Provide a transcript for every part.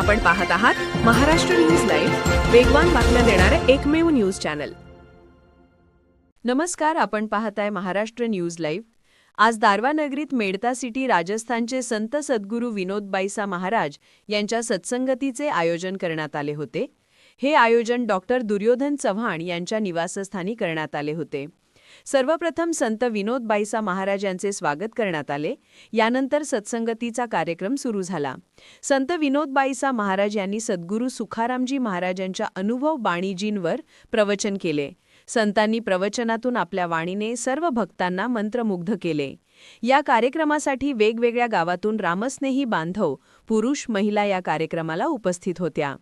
आपण पाहत आहात महाराष्ट्र न्यूज लाईव्ह वेगवान बातम्या देणारे एकमेव न्यूज चॅनल. नमस्कार आपण पाहताय महाराष्ट्र न्यूज लाईव्ह. आज दारवा नगरीत मेडता सिटी राजस्थानचे संत सद्गुरू विनोद बाईसा महाराज यांच्या सत्संगतीचे आयोजन करण्यात आले होते. हे आयोजन डॉक्टर दुर्योधन चव्हाण यांच्या निवासस्थानी करण्यात आले होते. सर्वप्रथम संत विनोद बाईसा महाराज यांचे स्वागत करण्यात आले. यानंतर सत्संगतीचा कार्यक्रम सुरू झाला. संत विनोद बाईसा महाराज यांनी सद्गुरू सुखारामजी महाराजांच्या अनुभव बाणीजींवर प्रवचन केले. संतांनी प्रवचनातून आपल्या वाणीने सर्व भक्तांना मंत्रमुग्ध केले. या कार्यक्रमासाठी वेगवेगळ्या गावातून रामस्नेही बांधव पुरुष महिला या कार्यक्रमाला उपस्थित होत्या.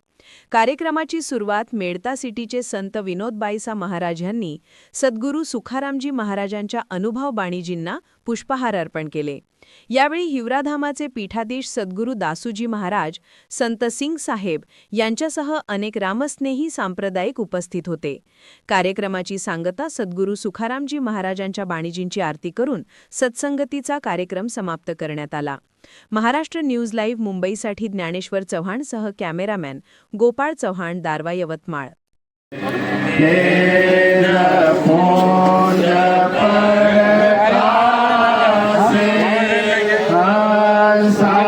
कार्यक्रमाची सुरुवात मेडता सिटीचे संत विनोद बाईसा महाराज यांनी सद्गुरू सुखारामजी महाराजांच्या अनुभव बाणीजींना पुष्पहार अर्पण केले. यावेळी हिवराधामाचे पीठाधीश सद्गुरू दासूजी महाराज संत सिंग साहेब यांच्यासह अनेक रामस्नेही सांप्रदायिक उपस्थित होते. कार्यक्रमाची सांगता सद्गुरू सुखारामजी महाराजांच्या बाणीजींची आरती करून सत्संगतीचा कार्यक्रम समाप्त करण्यात आला. महाराष्ट्र न्यूज लाईव्ह मुंबईसाठी ज्ञानेश्वर चव्हाणसह कॅमेरामॅन गोपाळ चव्हाण दारवा यवतमाळ. आया